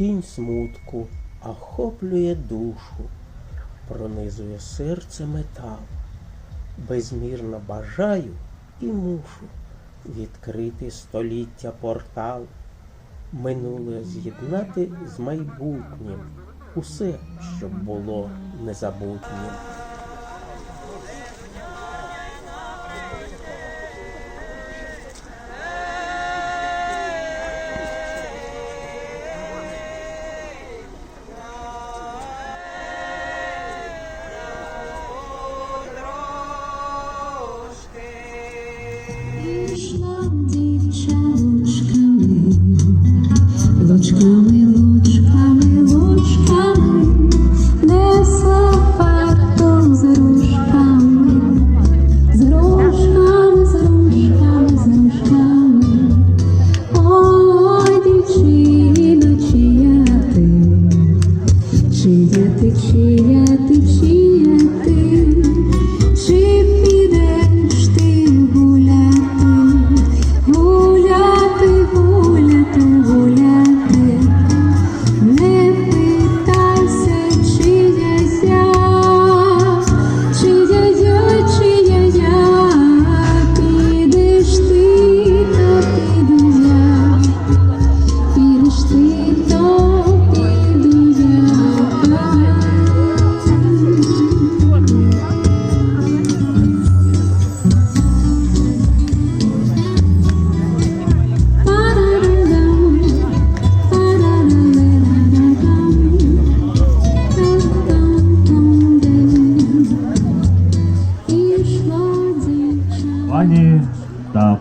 Тінь смутку охоплює душу, пронизує серце метал. Безмірно бажаю і мушу відкрити століття портал, минуле з'єднати з майбутнім, усе, щоб було незабутнім.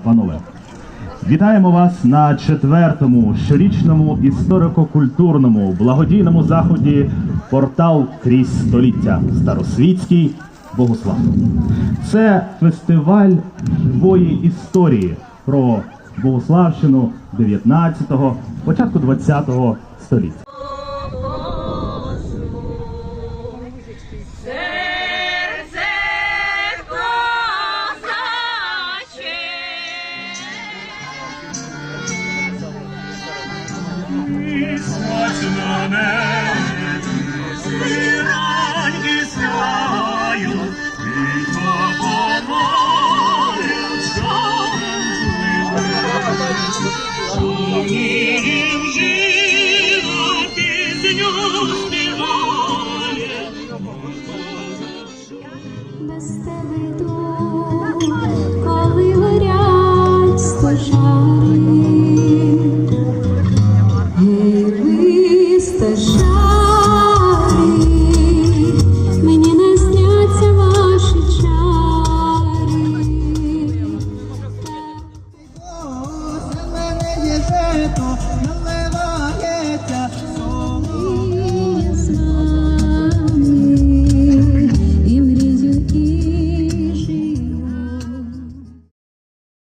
Панове, вітаємо вас на четвертому щорічному історико-культурному благодійному заході Портал крізь століття Старосвітський Богослав. Це фестиваль живої історії про Богославщину 19-го, початку 20-го століття. Без тебе місто шарі, мені не ваші чари.